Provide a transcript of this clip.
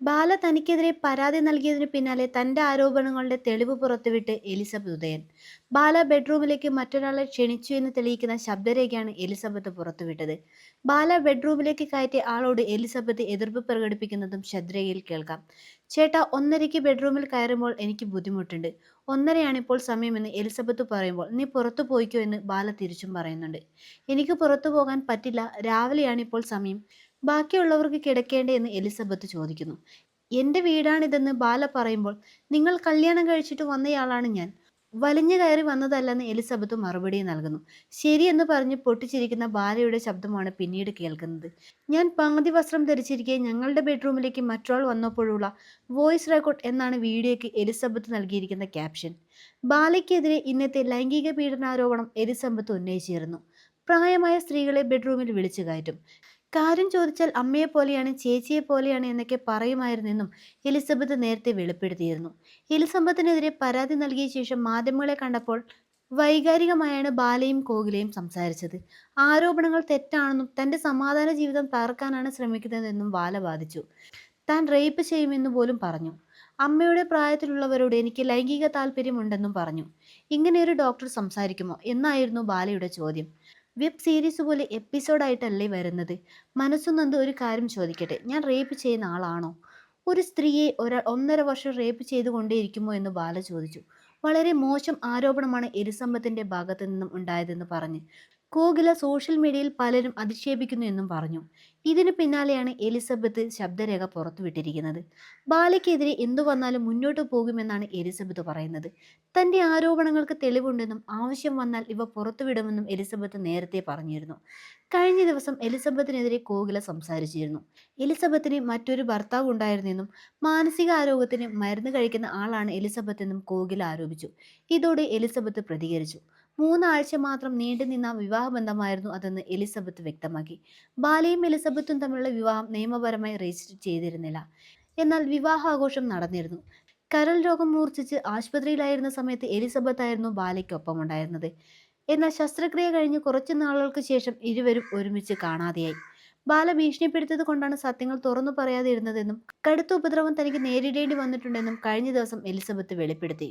ബാല തനിക്കെതിരെ പരാതി നൽകിയതിനു പിന്നാലെ തന്റെ ആരോപണങ്ങളുടെ തെളിവ് പുറത്തുവിട്ട് എലിസബത്ത് ഉദയൻ. ബാല ബെഡ്റൂമിലേക്ക് മറ്റൊരാളെ ക്ഷണിച്ചു എന്ന് തെളിയിക്കുന്ന ശബ്ദരേഖയാണ് എലിസബത്ത് പുറത്തുവിട്ടത്. ബാല ബെഡ്റൂമിലേക്ക് കയറ്റിയ ആളോട് എലിസബത്ത് എതിർപ്പ് പ്രകടിപ്പിക്കുന്നതും ശബ്ദരേഖയിൽ കേൾക്കാം. ചേട്ടാ ഒന്നരയ്ക്ക് ബെഡ്റൂമിൽ കയറുമ്പോൾ എനിക്ക് ബുദ്ധിമുട്ടുണ്ട്. ഒന്നരയാണിപ്പോൾ സമയമെന്ന് എലിസബത്ത് പറയുമ്പോൾ നീ പുറത്തു പോയിക്കോ എന്ന് ബാല തിരിച്ചും പറയുന്നുണ്ട്. എനിക്ക് പുറത്തു പോകാൻ പറ്റില്ല. രാവിലെയാണിപ്പോൾ സമയം. ബാക്കിയുള്ളവർക്ക് കിടക്കേണ്ടേ എന്ന് എലിസബത്ത് ചോദിക്കുന്നു. എന്റെ വീടാണിതെന്ന് ബാല പറയുമ്പോൾ നിങ്ങൾ കല്യാണം കഴിച്ചിട്ട് വന്നയാളാണ് ഞാൻ. വലിഞ്ഞു കയറി വന്നതല്ലെന്ന് എലിസബത്ത് മറുപടി നൽകുന്നു. ശരിയെന്ന് പറഞ്ഞ് പൊട്ടിച്ചിരിക്കുന്ന ബാലയുടെ ശബ്ദമാണ് പിന്നീട് കേൾക്കുന്നത്. ഞാൻ പകുതി വസ്ത്രം ധരിച്ചിരിക്കെ ഞങ്ങളുടെ ബെഡ്റൂമിലേക്ക് മറ്റൊരാൾ വന്നപ്പോഴുള്ള വോയിസ് റെക്കോർഡ് എന്നാണ് വീഡിയോയ്ക്ക് എലിസബത്ത് നൽകിയിരിക്കുന്ന ക്യാപ്ഷൻ. ബാലയ്ക്കെതിരെ ഇന്നത്തെ ലൈംഗിക പീഡനാരോപണം എലിസബത്ത് ഉന്നയിച്ചിരുന്നു. പ്രായമായ സ്ത്രീകളെ ബെഡ്റൂമിൽ വിളിച്ചു കയറ്റും. കാര്യം ചോദിച്ചാൽ അമ്മയെ പോലെയാണ് ചേച്ചിയെ പോലെയാണ് എന്നൊക്കെ പറയുമായിരുന്നെന്നും എലിസബത്ത് നേരത്തെ വെളിപ്പെടുത്തിയിരുന്നു. എലിസബത്തിനെതിരെ പരാതി നൽകിയ ശേഷം മാധ്യമങ്ങളെ കണ്ടപ്പോൾ വൈകാരികമായാണ് ബാലയും കോകിലയും സംസാരിച്ചത്. ആരോപണങ്ങൾ തെറ്റാണെന്നും തന്റെ സമാധാന ജീവിതം തകർക്കാനാണ് ശ്രമിക്കുന്നതെന്നും ബാല വാദിച്ചു. താൻ റേപ്പ് ചെയ്യുമെന്ന് പോലും പറഞ്ഞു. അമ്മയുടെ പ്രായത്തിലുള്ളവരോട് എനിക്ക് ലൈംഗിക താല്പര്യമുണ്ടെന്നും പറഞ്ഞു. ഇങ്ങനെയൊരു ഡോക്ടർ സംസാരിക്കുമോ? എന്നായിരുന്നു ബാലയുടെ ചോദ്യം. വെബ് സീരീസ് പോലെ എപ്പിസോഡായിട്ടല്ലേ വരുന്നത്? മനസ്സൊന്നെന്ത് ഒരു കാര്യം ചോദിക്കട്ടെ. ഞാൻ റേപ്പ് ചെയ്യുന്ന ആളാണോ? ഒരു സ്ത്രീയെ ഒരാൾ ഒന്നര വർഷം റേപ്പ് ചെയ്തുകൊണ്ടേയിരിക്കുമോ എന്ന് ബാല ചോദിച്ചു. വളരെ മോശം ആരോപണമാണ് എരിസമ്പത്തിന്റെ ഭാഗത്തു നിന്നും ഉണ്ടായതെന്ന് പറഞ്ഞ്. കോകില സോഷ്യൽ മീഡിയയിൽ പലരും അധിക്ഷേപിക്കുന്നു എന്നും പറഞ്ഞു. ഇതിനു പിന്നാലെയാണ് എലിസബത്ത് ശബ്ദരേഖ പുറത്തുവിട്ടിരിക്കുന്നത്. ബാലയ്ക്കെതിരെ എന്തു വന്നാലും മുന്നോട്ട് പോകുമെന്നാണ് എലിസബത്ത് പറയുന്നത്. തന്റെ ആരോപണങ്ങൾക്ക് തെളിവുണ്ടെന്നും ആവശ്യം വന്നാൽ ഇവ പുറത്തുവിടുമെന്നും എലിസബത്ത് നേരത്തെ പറഞ്ഞിരുന്നു. കഴിഞ്ഞ ദിവസം എലിസബത്തിനെതിരെ കോകില സംസാരിച്ചിരുന്നു. എലിസബത്തിന് മറ്റൊരു ഭർത്താവ് ഉണ്ടായിരുന്നെന്നും മാനസിക ആരോഗ്യത്തിന് മരുന്ന് കഴിക്കുന്ന ആളാണ് എലിസബത്ത് എന്നും കോകില ആരോപിച്ചു. ഇതോടെ എലിസബത്ത് പ്രതികരിച്ചു. മൂന്നാഴ്ച മാത്രം നീണ്ടുനിന്ന വിവാഹബന്ധമായിരുന്നു അതെന്ന് എലിസബത്ത് വ്യക്തമാക്കി. ബാലയും എലിസബത്തും തമ്മിലുള്ള വിവാഹം നിയമപരമായി രജിസ്റ്റർ ചെയ്തിരുന്നില്ല. എന്നാൽ വിവാഹാഘോഷം നടന്നിരുന്നു. കരൾ രോഗം മൂർച്ഛിച്ച് ആശുപത്രിയിലായിരുന്ന സമയത്ത് എലിസബത്ത് ആയിരുന്നു ബാലയ്ക്കൊപ്പം ഉണ്ടായിരുന്നത് എന്നാൽ ശസ്ത്രക്രിയ കഴിഞ്ഞ് കുറച്ചു നാളുകൾക്ക് ശേഷം ഇരുവരും ഒരുമിച്ച് കാണാതെയായി. ബാല ഭീഷണിപ്പെടുത്തത് കൊണ്ടാണ് സത്യങ്ങൾ തുറന്നു പറയാതിരുന്നതെന്നും കടുത്ത ഉപദ്രവം തനിക്ക് നേരിടേണ്ടി വന്നിട്ടുണ്ടെന്നും കഴിഞ്ഞ ദിവസം എലിസബത്ത് വെളിപ്പെടുത്തി.